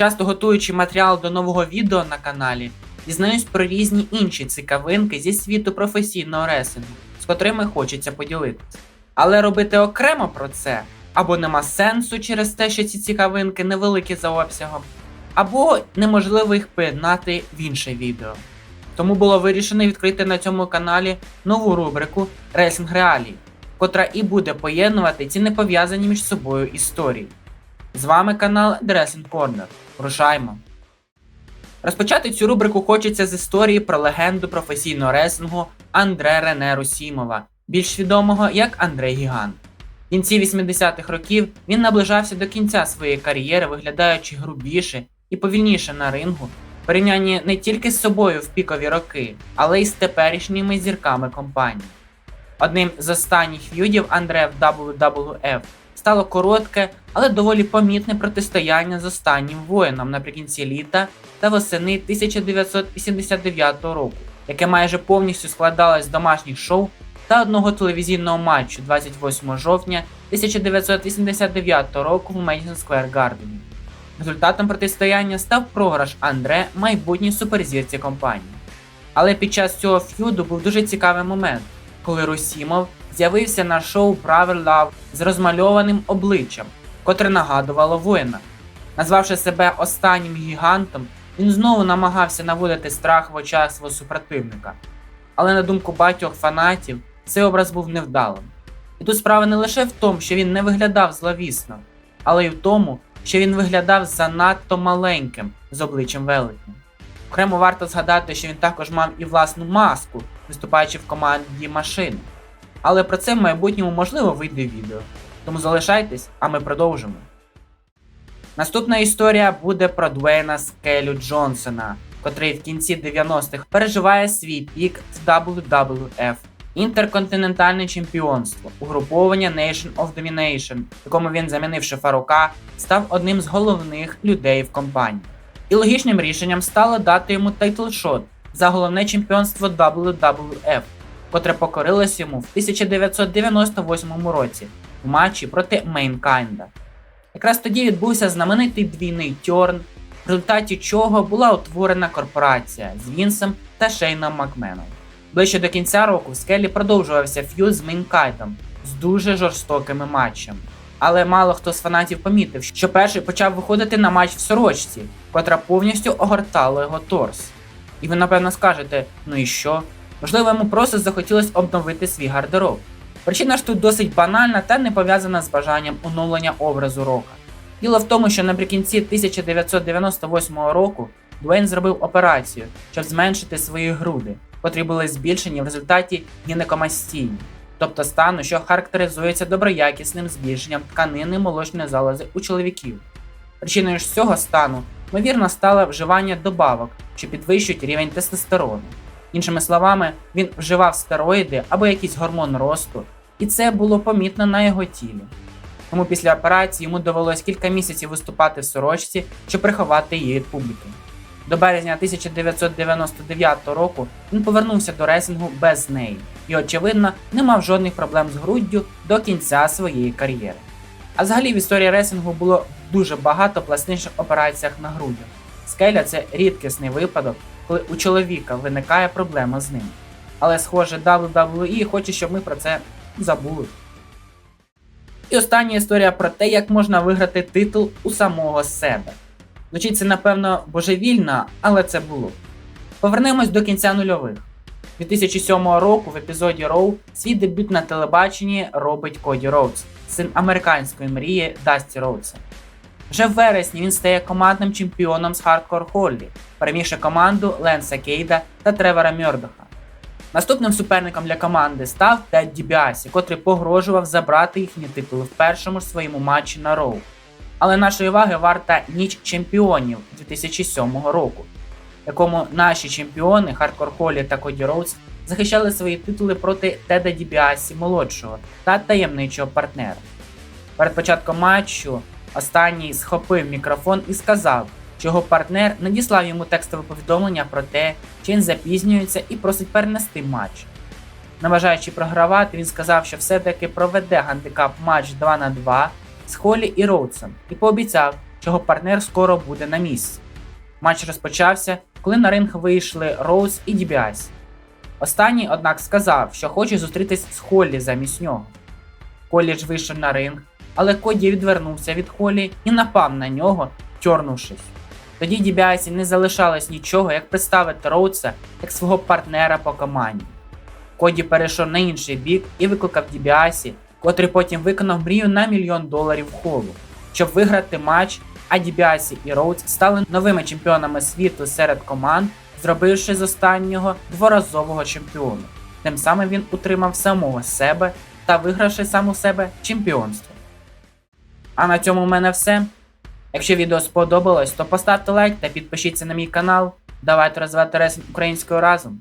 Часто готуючи матеріал до нового відео на каналі, дізнаюсь про різні інші цікавинки зі світу професійного ресингу, з котрими хочеться поділитися. Але робити окремо про це або нема сенсу через те, що ці цікавинки невеликі за обсягом, або неможливо їх поєднати в інше відео. Тому було вирішено відкрити на цьому каналі нову рубрику Ресінг Реалії, котра і буде поєднувати ці не пов'язані між собою історії. З вами канал The Wrestling Corner. Рушаймо! Розпочати цю рубрику хочеться з історії про легенду професійного реслінгу Андре Рене Русімова, більш відомого як Андрей Гігант. В кінці 80-х років він наближався до кінця своєї кар'єри, виглядаючи грубіше і повільніше на рингу, порівнянні не тільки з собою в пікові роки, але й з теперішніми зірками компанії. Одним з останніх ф'юдів Андре в WWF стало коротке, але доволі помітне протистояння з останнім воїном наприкінці літа та восени 1989 року, яке майже повністю складалось з домашніх шоу та одного телевізійного матчу 28 жовтня 1989 року в Madison Square Garden. Результатом протистояння став програш Андре майбутній суперзірці компанії. Але під час цього ф'юду був дуже цікавий момент, коли Русімов з'явився на шоу Правер Love з розмальованим обличчям, котре нагадувало воїна. Назвавши себе останнім гігантом, він знову намагався наводити страх в очах свого супротивника. Але на думку багатьох фанатів, цей образ був невдалим. І тут справа не лише в тому, що він не виглядав зловісно, але й в тому, що він виглядав занадто маленьким з обличчям велетня. Окремо варто згадати, що він також мав і власну маску, виступаючи в команді машини. Але про це в майбутньому можливо вийде відео. Тому залишайтесь, а ми продовжимо. Наступна історія буде про Дуейна Скелю Джонсона, котрий в кінці 90-х переживає свій пік в WWF. Інтерконтинентальне чемпіонство, угруповання Nation of Domination, якому він, замінивши Фарука, став одним з головних людей в компанії. І логічним рішенням стало дати йому тайтлшот за головне чемпіонство WWF, котре покорилось йому в 1998 році в матчі проти Мейнкайнда. Якраз тоді відбувся знаменитий двійний тьорн, в результаті чого була утворена корпорація з Вінсом та Шейном Макменом. Ближче до кінця року в скелі продовжувався ф'юз з Мейнкайтом з дуже жорстокими матчами. Але мало хто з фанатів помітив, що перший почав виходити на матч в сорочці, котра повністю огортала його торс. І ви напевно скажете, ну і що? Можливо, йому просто захотілося обновити свій гардероб. Причина ж тут досить банальна та не пов'язана з бажанням оновлення образу рока. Діло в тому, що наприкінці 1998 року Дуейн зробив операцію, щоб зменшити свої груди, котрі були збільшені в результаті гінекомастії, тобто стану, що характеризується доброякісним збільшенням тканини молочної залози у чоловіків. Причиною ж цього стану, ймовірно, стало вживання добавок, що підвищують рівень тестостерону. Іншими словами, він вживав стероїди або якийсь гормон росту, і це було помітно на його тілі. Тому після операції йому довелось кілька місяців виступати в сорочці, щоб приховати її від публіки. До березня 1999 року він повернувся до ресінгу без неї і, очевидно, не мав жодних проблем з груддю до кінця своєї кар'єри. А взагалі в історії ресінгу було дуже багато пластичних операціях на грудях. Скеля це рідкісний випадок, коли у чоловіка виникає проблема з ним. Але, схоже, WWE хоче, щоб ми про це забули. І остання історія про те, як можна виграти титул у самого себе. Звучить це, напевно, божевільно, але це було. Повернемось до кінця нульових. 2007 року в епізоді Роу свій дебют на телебаченні робить Коді Роудс, син американської мрії Дасті Роудса. Вже в вересні він стає командним чемпіоном з Hardcore Холлі, перемігши команду Ленса Кейда та Тревора Мьордоха. Наступним суперником для команди став Тед Дібіасі, котрий погрожував забрати їхні титули в першому ж своєму матчі на Роу. Але нашої уваги варта ніч чемпіонів 2007 року, в якому наші чемпіони Хардкор Холлі та Коді Роудс захищали свої титули проти Теда Дібіасі молодшого та таємничого партнера. Перед початком матчу останній схопив мікрофон і сказав, що його партнер надіслав йому текстове повідомлення про те, що він запізнюється і просить перенести матч. Не бажаючи програвати, він сказав, що все-таки проведе гандикап матч 2 на 2 з Холлі і Роудсом і пообіцяв, що його партнер скоро буде на місці. Матч розпочався, коли на ринг вийшли Роуз і Дібіасі. Останній, однак, сказав, що хоче зустрітись з Холлі замість нього. Холлі ж вийшов на ринг, але Коді відвернувся від Холлі і напав на нього, тьорнувшись. Тоді Дібіасі не залишалось нічого, як представити Роудса як свого партнера по команді. Коді перейшов на інший бік і викликав Дібіасі, котрий потім виконав мрію на мільйон доларів холу, щоб виграти матч, а Дібіасі і Роудс стали новими чемпіонами світу серед команд, зробивши з останнього дворазового чемпіона. Тим самим він утримав самого себе та вигравши сам у себе чемпіонство. А на цьому в мене все. Якщо відео сподобалось, то поставте лайк та підпишіться на мій канал. Давайте розвивати ресурс українською разом.